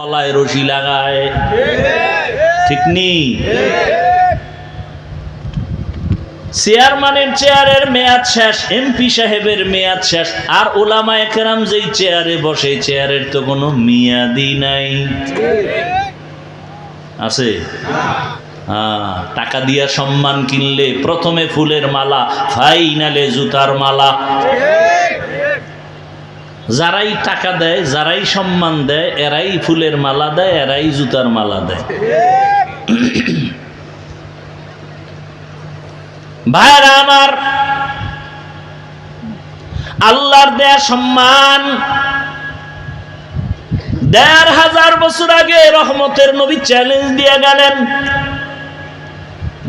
গলায় রশি লাগায়। ঠিক নেই চেয়ারম্যানের চেয়ারের মেয়াদ শেষ এমপি সাহেবের মেয়াদ শেষ, আর ওলামা একরাম যেই চেয়ারে বসে চেয়ারের তো কোনো মেয়াদি নাই। আছে? হ্যাঁ টাকা দিয়া সম্মান কিনলে প্রথমে ফুলের মালা ফাইনালে জুতার মালা। যারাই টাকা দেয়, যারাই সম্মান দেয়, এরাই ফুলের মালা দেয়, এরাই জুতার মালা দেয়। ভাইরা আমার, আল্লাহর দেয়া সম্মান, দেড় হাজার বছর আগে রহমতের নবী চ্যালেঞ্জ দিয়ে গেলেন।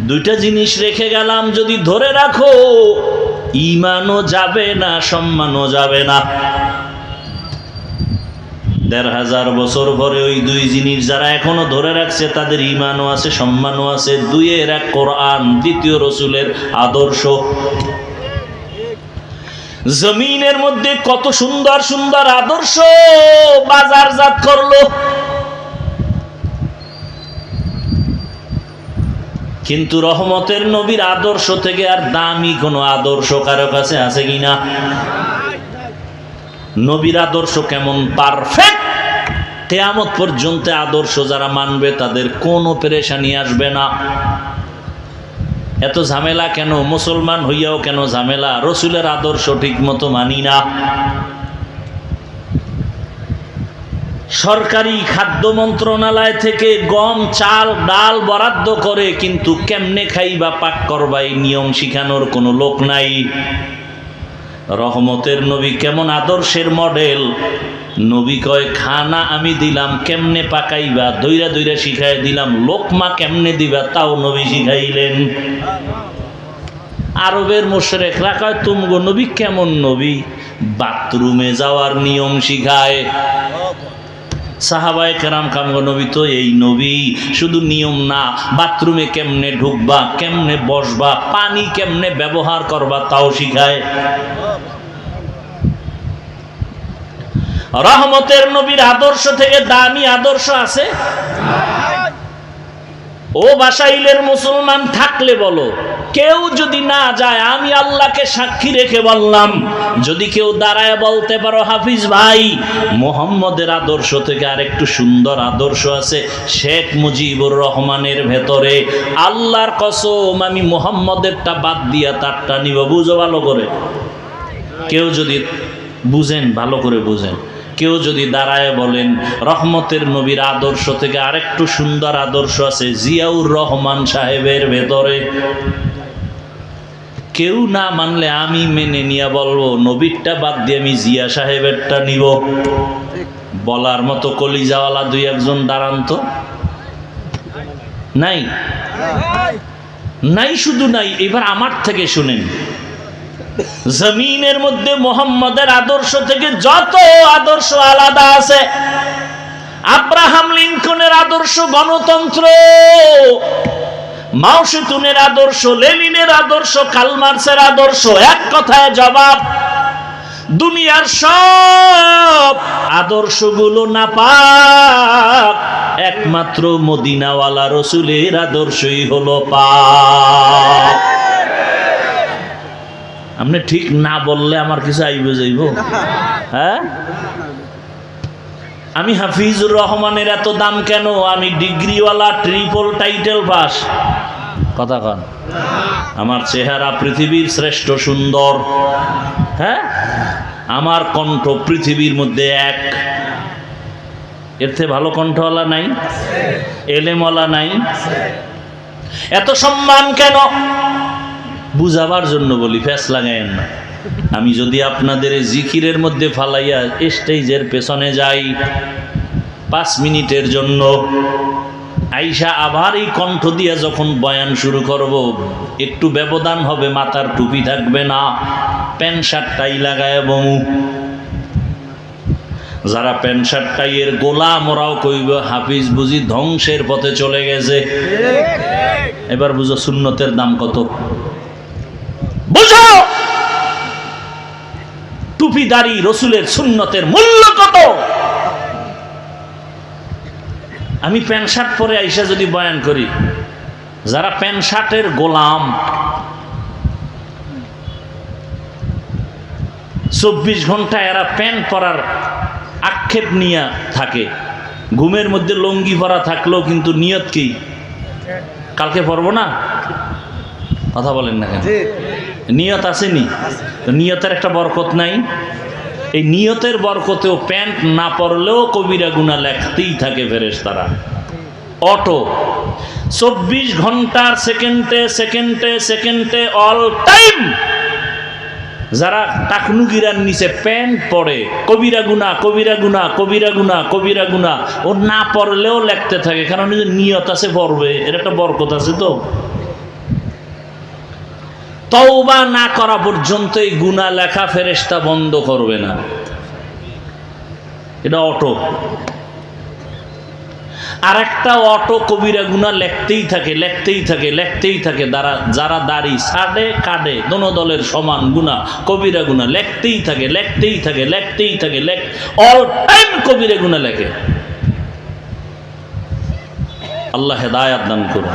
দুইটা জিনিস রেখে গেলাম, যদি ধরে রাখো ইমানও যাবে না, সম্মানও যাবে না। দেড় হাজার বছর পরে ওই দুই জিনিস যারা এখনও ধরে রাখছে, তাদের ইমানও আছে, সম্মানও আছে। দুইয়ের এক কোরআন, দ্বিতীয় রসুলের আদর্শ। জমিনের মধ্যে কত সুন্দর সুন্দর আদর্শ বাজারজাত করল। কিন্তু রহমতের নবীর আদর্শ থেকে আর দামি কোনো আদর্শ কারও কাছে আছে কিনা? নবীর আদর্শ কেমন পারফেক্ট? কেয়ামত পর্যন্ত আদর্শ যারা মানবে তাদের কোনো পেরেশানি আসবে না। এত ঝামেলা কেন? মুসলমান হইয়াও কেন ঝামেলা? রসুলের আদর্শ ঠিক মতো মানি না। সরকারি খাদ্য মন্ত্রণালয় থেকে গম, চাল, ডাল বরাদ্দ করে কিন্তু কেমনে খাই বা পাক করবাই নিয়ম শিখানোর কোনো লোক নাই। রহমতের নবী কেমন আদর্শের মডেল নবী কয়, খানা আমি দিলাম, কেমনে পাকাইবা? দইরা দইরা শিখাই দিলাম, লোকমা কেমনে দিবা? তাও নবী শিখাইলেন। আরবের মোশরেকরা কয়, তুমগো নবী কেমন নবী? বাথরুমে যাওয়ার নিয়ম শিখায়। সাহাবায় কেরাম কামগো নবী তো এই নবী, শুধু নিয়ম না, বাথরুমে কেমনে ঢুকবা, কেমনে বসবা, পানি কেমনে ব্যবহার করবা, তাও শিখায়। রহমতের নবীর আদর্শ থেকে দামি আদর্শ আছে? ও বাসাইলের মুসলমান থাকলে বলো, কেউ যদি না যায়, আমি আল্লাহকে সাক্ষী রেখে বললাম, যদি কেউ দাঁড়ায় বলতে পারো, হাফিজ ভাই, মোহাম্মদের আদর্শ থেকে আরেকটু সুন্দর আদর্শ আছে, শেখ মুজিবুর রহমানের ভেতরে। আল্লাহর কসম, আমি মোহাম্মদেরটা বাদ দিয়া তারটা নিব, বুঝো ভালো করে। কেউ যদি বুঝেন, ভালো করে বুঝেন। কেউ যদি দাঁড়ায় বলেন, রহমতের নবীর আদর্শ থেকে আরেকটু সুন্দর আদর্শ আছে জিয়াউর রহমান সাহেবের ভেতরে। কেউ না মানলে আমি মেনে নিয়ে বলব, নবীরটা বাদ দিয়ে আমি জিয়া সাহেবেরটা নিব। বলার মতো কলিজাওয়ালা দুই একজন দাঁড়ান তো। নাই? নাই শুধু নাই, এবার আমার থেকে শুনেন। জমিনের মধ্যে মোহাম্মদের আদর্শ থেকে যত আদর্শ আলাদা আছে, আব্রাহাম লিঙ্কনের আদর্শ গণতন্ত্র মাউসেতুনের আদর্শ, লেনিনের আদর্শ কালমার্সের আদর্শ, এক কথায় জবাব, দুনিয়ার সব আদর্শগুলো না পাক একমাত্র মদিনাওয়ালা রসুলের আদর্শই হলো পাক। আপনি ঠিক না বললে আমার কিছু আইব যাইব? হ্যাঁ? আমি হাফিজুর রহমানের এত দাম কেন? আমি ডিগ্রিওয়ালা ট্রিপল টাইটেল পাস কথা কন। আমার চেহারা পৃথিবীর শ্রেষ্ঠ সুন্দর। হ্যাঁ? আমার কণ্ঠ পৃথিবীর মধ্যে এক। এর থেকে ভালো কণ্ঠওয়ালা নাই? এলেমওয়ালা নাই? এত সম্মান কেন? বুঝাবার জন্য বলি ফ্যাস লাগাইয়েন না। আমি যদি আপনাদের এই জিকিরের মধ্যে ফালাইয়া স্টেজের পেছনে যাই পাঁচ মিনিটের জন্য আইসা আবার এই কণ্ঠ দিয়ে যখন বয়ান শুরু করব একটু ব্যবধান হবে মাথার টুপি থাকবে না প্যান্ট শার্টটাই লাগায় বমু। যারা প্যান্ট শার্টটাই এর গোলাম ওরাও কইব হাফিজ বুঝি ধ্বংসের পথে চলে গেছে। এবার বুঝো সুন্নতের দাম কত? টুপিদারি রসুলের সুন্নতের মূল্য কত? আমি প্যান্ট শার্ট পরে আইসা যদি বয়ান করি, যারা প্যান্ট শার্টের গোলাম, চব্বিশ ঘণ্টা এরা প্যান্ট পরার আক্ষেপ নিয়ে থাকে। ঘুমের মধ্যে লঙ্গি পরা থাকলেও কিন্তু নিয়ত কি? কালকে পরবো না? কথা বলেন না কেন? নিয়ত আসেনি। নিয়তের একটা বরকত নাই। এই নিয়তের বরকতেও প্যান্ট না পরলেও কবিরা গুণা লেখতেই থাকে ফেরেস তারা অটো, চব্বিশ ঘণ্টার সেকেন্ডে সেকেন্ডে সেকেন্ডে অল টাইম যারা টাকনুগিরার নিচে প্যান্ট পরে, কবিরা গুনা কবিরা গুনা কবিরা গুনা কবিরা গুনা ও না পড়লেও লেখতে থাকে। কারণ নিয়ত আছে পড়বে এর একটা বরকত আছে তো। তওবা না করা পর্যন্ত এই গুণা লেখা ফেরেস্তা বন্ধ করবে না। এটা অটো। আর একটা অটো কবিরা গুণা লেখতেই থাকে লেখতেই থাকে লেখতেই থাকে। যারা যারা দাড়ি সাডে কাডে দোনো দলের সমান গুণা কবিরা গুণা লেখতেই থাকে লেখতেই থাকে লেখতেই থাকে, লেখ অল টাইম কবিরা গুণা লেখে। আল্লাহ হেদায়াত দান করুন।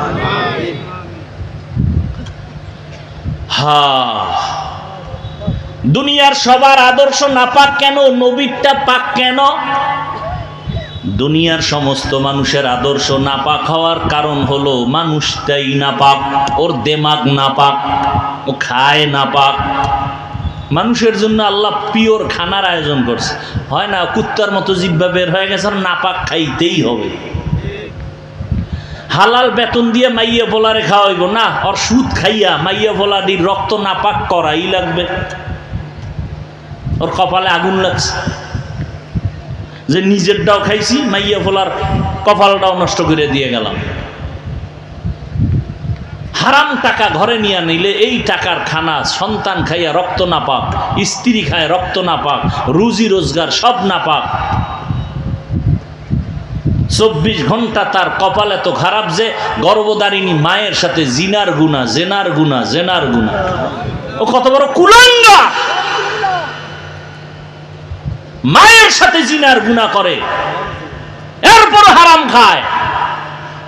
হা। দুনিয়ার সবার আদর্শ নাপাক কেন? নবীরটা পাক কেন? দুনিয়ার সমস্ত মানুষের আদর্শ নাপাক হওয়ার কারণ হলো মানুষটাই নাপাক, ওর দেমাগ নাপাক, ও খায় নাপাক। মানুষের জন্য আল্লাহ পিওর খানার আয়োজন করছে। হয় না, কুত্তার মতো জিব্বা বের হয়ে গেছে, আর নাপাক খাইতেই হবে। হালাল বেতন দিয়ে মাইয়া বলারে খাওয়াইব। না, ওর সুদ খাইয়া মাইয়া বলাডির রক্ত নাপাক করাই লাগবে। ওর কপালে আগুন লাগছে। যে নিজেরটাও খাইছি, মাইয়া ফোলার কপালটাও নষ্ট করে দিয়ে গেলাম। হারাম টাকা ঘরে নিয়ে নিলে এই টাকার খানা সন্তান খাইয়া রক্ত না পাক স্ত্রী খায় রক্ত না পাক রুজি রোজগার সব না পাক চব্বিশ ঘণ্টা তার কপাল এত খারাপ যে গর্ভদারিণী মায়ের সাথে জিনার গুণা, জেনার গুণা জেনার গুণা। ও কত বড় কুলাঙ্গা! মায়ের সাথে জিনার গুণা করে, এরপর হারাম খায়।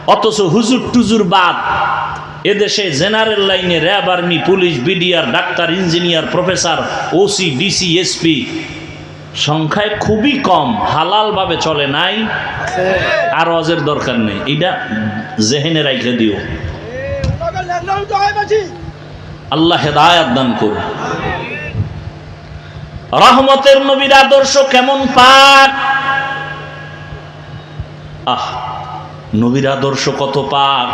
অথচ হুজুর টুজুর বাদ, এদেশে জেনারেল লাইনে RAB army, police, BDR, doctor, engineer, professor, OC, DC, SP সংখ্যায় খুবই কম, হালালভাবে চলে নাই, আর অজের দরকার নেই। এটা জেহেনে রাইখে দিও। আল্লাহ হেদায়াত দান করুন। রহমতের নবীর আদর্শ কেমন পাক? আহ, নবীর আদর্শ কত পাক?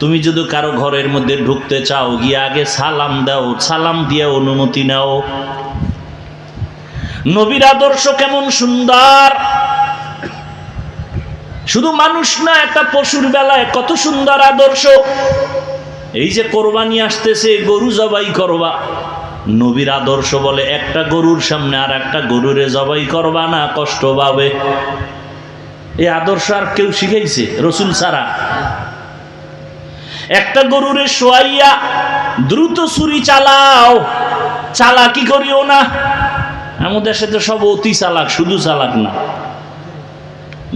তুমি যদি কারও ঘরের মধ্যে ঢুকতে চাও, গিয়ে আগে সালাম দাও, সালাম দিয়ে অনুমতি নাও। নবীর আদর্শ কেমন সুন্দর? শুধু মানুষ না, একটা পশুর বেলায় কত সুন্দর আদর্শ। এই যে কোরবানি আসতেছে, গরু জবাই করবা। নবীর আদর্শ বলে একটা গরুর সামনে আর একটা গরুরে জবাই করবা না, কষ্ট পাবে। এই আদর্শ আর কেউ শিখাইছে, রসুল ছাড়া। একটা গরুরে শোয়াইয়া দ্রুত ছুরি চালাও চালাকি করিও না? আমাদের সাথে সব অতি চালাক শুধু চালাক না।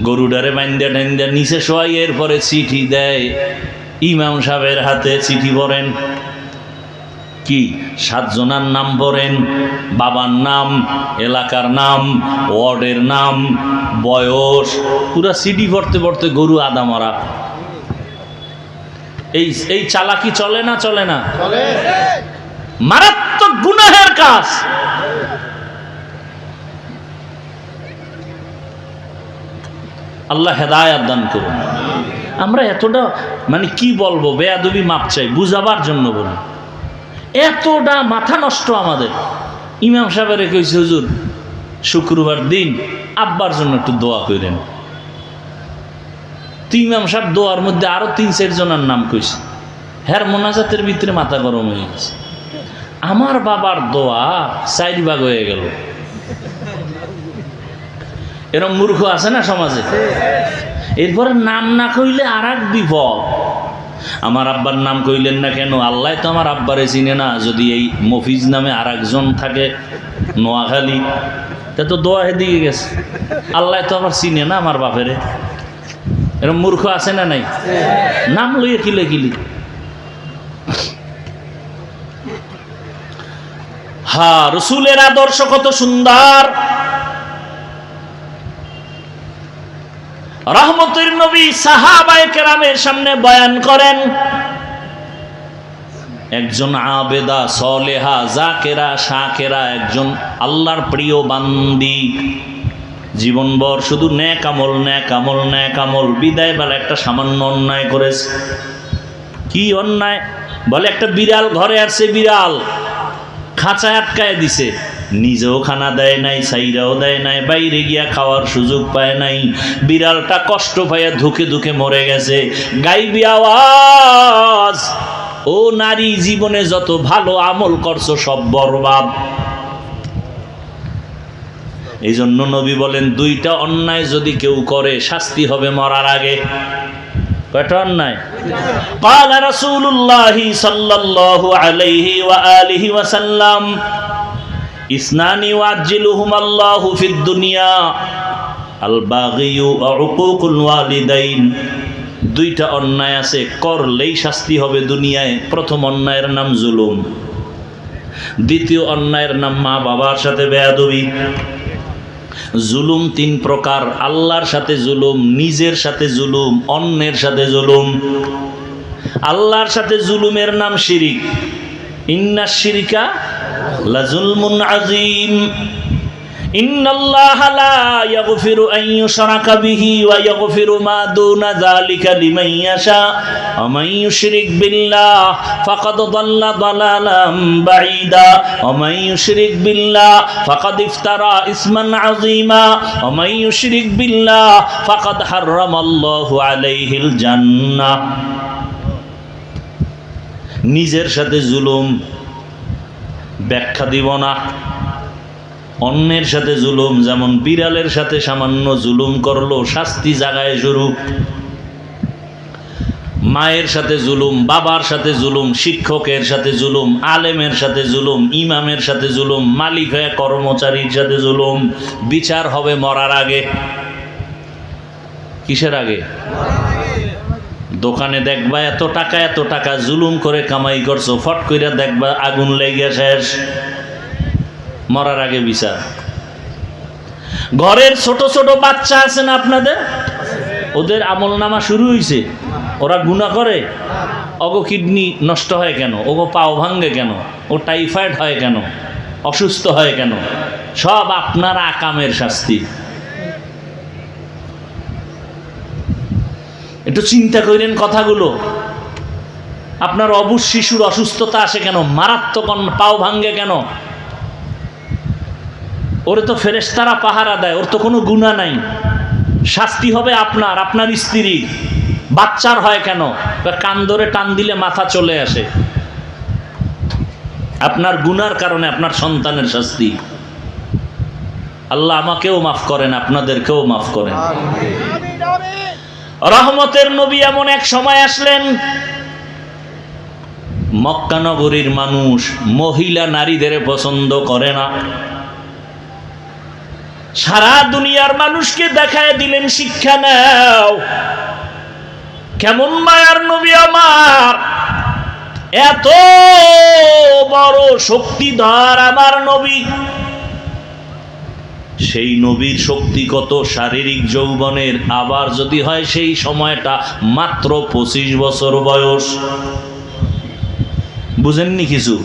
গরুডারে বাইন্দা টাইন্দা নিচে শোয়াই এরপরে চিঠি দেয়। ইমাম সাহেবের হাতে চিঠি পড়েন। কি? সাতজনার নাম পড়েন। বাবার নাম এলাকার নাম ওয়ার্ডের নাম বয়স। পুরা সিডি পড়তে পড়তে গরু আদা মারা। এই এই চালাকি চলে না চলে না? মারাত্মক গুনাহের কাজ। আল্লাহ হেদায়াত দান করুন। আমরা এতটা মানে কি বলব, বেয়াদবি মাপ চাই, বুঝাবার জন্য বলি। এতটা মাথা নষ্ট আমাদের। ইমাম সাহেবের কইছে, হুজুর, শুক্রবার দিন আব্বার জন্য একটু দোয়া করেন তো ইমাম সাহেব দোয়ার মধ্যে আরও তিন, চার জনের নাম কইছে। হ্যার মোনাজাতের ভিতরে মাথা গরম হয়ে গেছে। আমার বাবার দোয়া চার হয়ে গেল। এরকম মূর্খ আছে না সমাজে? এরপরে নাম না কইলে আর এক বিপদ। আমার আব্বার নাম কইলেন না কেন? আল্লাহ তো আমার আব্বারে চিনে না। যদি এই মফিজ নামে আর একজন থাকে নোয়াখালী, তা তো দোয়া দিকে গেছে। আল্লাহ তো আবার চিনে না আমার বাপেরে। এরকম মূর্খ আছে না নাই? নাম লইয়ে কিলে কিলি। হা, রসুলের আদর্শ কত সুন্দর। রহমতের নবী সাহাবায়ে কেরামের সামনে বয়ান করেন, একজন আবেদা, সলেহা, জাকেরা, শাকেরা, একজন আল্লাহর প্রিয় বান্দি। জীবনভর শুধু ন্যাক আমল ন্যাক আমল ন্যাক আমল, বিদায় বেলা একটা সামান্য অন্যায় করেছে। কি অন্যায়? বলে একটা বিড়াল ঘরে আসছে, বিড়াল খাঁচায় আটকায় দিছে। নিজেও খানা দেয় নাই সাইরাও দেয় নাই বাইরে গিয়া খাওয়ার সুযোগ পায় নাই বিড়ালটা কষ্ট পাইয়া ধুকে ধুকে মরে গেছে গাইবি আওয়াজ ও নারী জীবনে যত ভালো আমল করছো সব বরবাদ এই জন্য নবী বলেন দুইটা অন্যায় যদি কেউ করে শাস্তি হবে মরার আগে কয়টা অন্যায় قال رسول الله صلى الله عليه وآله وسلم ইসনানি ওয়াজিলুহুমাল্লাহু ফিদ দুনিয়া আল বাগিউ উকুকুল ওয়ালিদাইন। দুইটা অন্যায় আছে, করলেই শাস্তি হবে দুনিয়ায়। প্রথম অন্যায়ের নাম জুলুম। দ্বিতীয় অন্যায়ের নাম মা বাবার সাথে বেয়াদবি। জুলুম তিন প্রকার, আল্লাহর সাথে জুলুম, নিজের সাথে জুলুম, অন্যের সাথে জুলুম। আল্লাহর সাথে জুলুমের নাম শিরিক। ইন্না শিরিকা লাজুলমুন আজিম إن الله لا يغفر أن يشرك به ويغفر ما دون ذلك لمن يشاء ومن يشرك بالله فقد ضل ضلالا بعيدا ومن يشرك بالله فقد افترى اسما عظيما ومن يشرك بالله فقد حرم الله عليه الجنة নিজের সাথে জুলুম ব্যাখ্যা দিব না। অন্যের সাথে জুলুম, যেমন বিড়ালের সাথে সামান্য জুলুম করল, শাস্তি জাগায় শুরু মায়ের সাথে জুলুম, বাবার সাথে জুলুম, শিক্ষকের সাথে জুলুম, আলেমের সাথে জুলুম, ইমামের সাথে জুলুম, মালিক হয়ে কর্মচারীর সাথে জুলুম, বিচার হবে মরার আগে। কিসের আগে? দোকানে দেখবা এত টাকা এত টাকা জুলুম করে কামাই করছ, ফট কইরা দেখবা আগুন লেগে শেষ। মরার আগে বিচার। ঘরের ছোট ছোট বাচ্চা আছেন আপনাদের? ওদের আমল নামা শুরু হয়েছে ওরা গুণা করে। অগো কিডনি নষ্ট হয় কেন? ওগো পাও ভাঙ্গে কেন? ও টাইফয়েড হয় কেন? অসুস্থ হয় কেন? সব আপনার আকামের শাস্তি। একটু চিন্তা করেন কথাগুলো। আপনার অবুজ শিশুর অসুস্থতা আসে কেন? মারাত্মক পাও ভাঙ্গে কেন? ওরে তো ফেরেশতারা পাহারা দেয়, ওর তো কোনো গুণা নাই। শাস্তি হবে আপনার আপনার স্ত্রী। বাচ্চার হয় কেন? কান ধরে টান দিলে মাথা চলে আসে। আপনার গুনার কারণে আপনার সন্তানের শাস্তি। আল্লাহ আমাকেও মাফ করেন, আপনাদেরকেও মাফ করেন। রহমতের নবী এমন এক সময় আসলেন। মক্কানগরীর মানুষ মহিলা নারীদের পছন্দ করে না। সারা দুনিয়ার মানুষকে দেখায় দিলেন, শিক্ষা নাও। কেমন মায়ার নবী আমার। এত বড় শক্তিধর আমার নবী। সেই নবীর শক্তি কত? শারীরিক যৌবনের আবার যদি হয় সেই সময়টা মাত্র পঁচিশ বছর বয়স। বুঝেননি কিছু?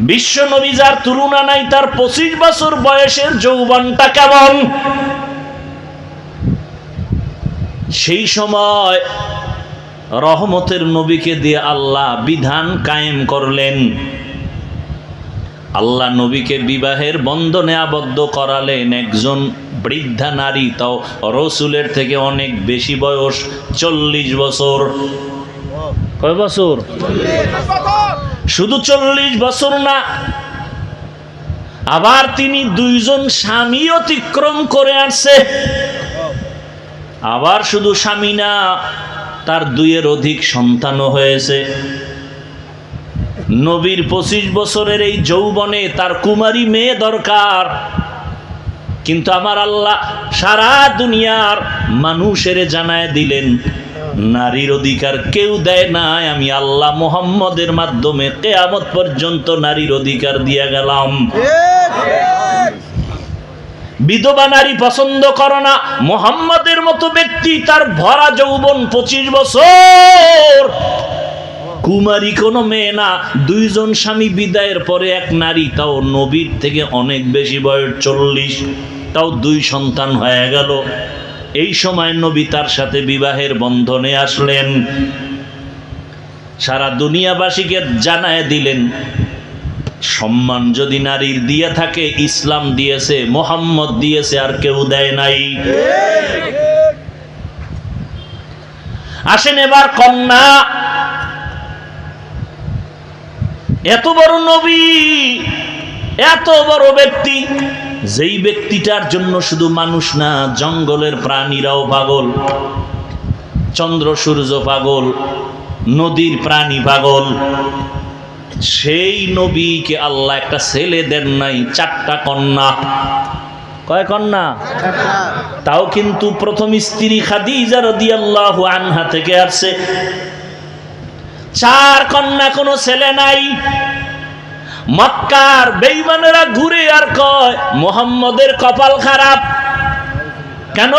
বিশ্ব নবী যার তুলনা নাই, তার পঁচিশ বছর বয়সের যৌবনটা কেমন? সেই সময় রহমতের নবীকে দিয়ে আল্লাহ বিধান কায়েম করলেন। আল্লাহ নবীকে বিবাহের বন্ধনে আবদ্ধ করালেন একজন বৃদ্ধা নারী, তাও রসুলের থেকে অনেক বেশি বয়স, চল্লিশ বছর। কয় বছর? শুধু চল্লিশ বছর না, আবার তিনি দুইজন স্বামী অতিক্রম করে আসছে। আবার শুধু স্বামী না, তার দুইয়ের অধিক সন্তানও হয়েছে। নবীর পঁচিশ বছরের এই যৌবনে তার কুমারী মেয়ে দরকার। কিন্তু আমার আল্লাহ সারা দুনিয়ার মানুষের জানায় দিলেন, নারীর অধিকার কেউ দেয় নাই। আমি আল্লাহ মোহাম্মদের মাধ্যমে কেয়ামত পর্যন্ত নারীর অধিকার দিয়ে গেলাম। বিধবা নারী পছন্দ করো না, মোহাম্মদের মতো ব্যক্তি তার ভরা যৌবন পঁচিশ বছর কুমারী কোনো মেয়ে না, দুইজন স্বামী বিদায়ের পরে এক নারী, তাও নবীর থেকে অনেক বেশি বয়স, চল্লিশ, তাও দুই সন্তান হয়ে গেল। এই সময় নবী তার সাথে বিবাহের বন্ধনে আসলেন। সারা দুনিয়াবাসীকে জানায় দিলেন, সম্মান যদি নারীর দিয়ে থাকে, ইসলাম দিয়েছে, মোহাম্মদ দিয়েছে, আর কেউ দেয় নাই। আসেন এবার কন্যা এত বড় নবী, এত বড় ব্যক্তি, যেই ব্যক্তিটার জন্য শুধু মানুষ না, জঙ্গলের প্রাণীরাও পাগল, চন্দ্র, সূর্য পাগল, নদীর প্রাণী পাগল। সেই নবীকে আল্লাহ একটা ছেলে দেন নাই, চারটা কন্যা। কয় কন্যা? তাও কিন্তু প্রথম স্ত্রী খাদিজা রাদিয়াল্লাহু আনহা থেকে আসছে। চার কন্যা কোনো ছেলে নাই। মক্কার বেইমানেরা ঘুরে আর কয়, মোহাম্মদের কপাল খারাপ। কেন?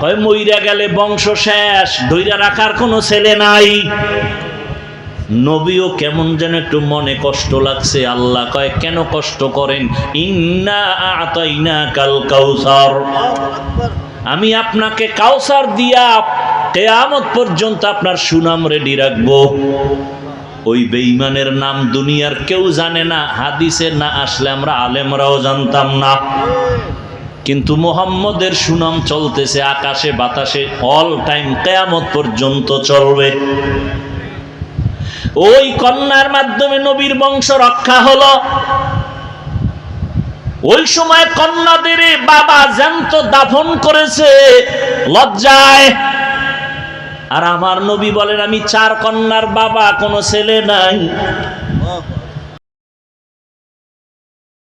কয়, মইরা গেলে বংশ শেষ ধৈরা রাখার কোনো ছেলে নাই। নবীও কেমন যেন একটু মনে কষ্ট লাগছে। আল্লাহ কয়, কেন কষ্ট করেন? ইন্না আতাইনা কাল কাউসার। আমি আপনাকে কাউসার দিয়া কেয়ামত পর্যন্ত আপনার সুনাম রেডি রাখব। ওই বেঈমানের নাম দুনিয়ার কেউ জানে না, হাদিসে না আসলে আমরা আলেমরাও জানতাম না। কিন্তু মোহাম্মদের সুনাম চলতেছে আকাশে, বাতাসে অল টাইম কেয়ামত পর্যন্ত চলবে। ওই কন্যার মাধ্যমে নবীর বংশ রক্ষা হলো। ওই সময় কন্যাদের বাবা জ্যান্ত দাফন করেছে, লজ্জায় আর আমার নবী বলেন আমি চার কন্যার বাবা কোনো ছেলে নাই।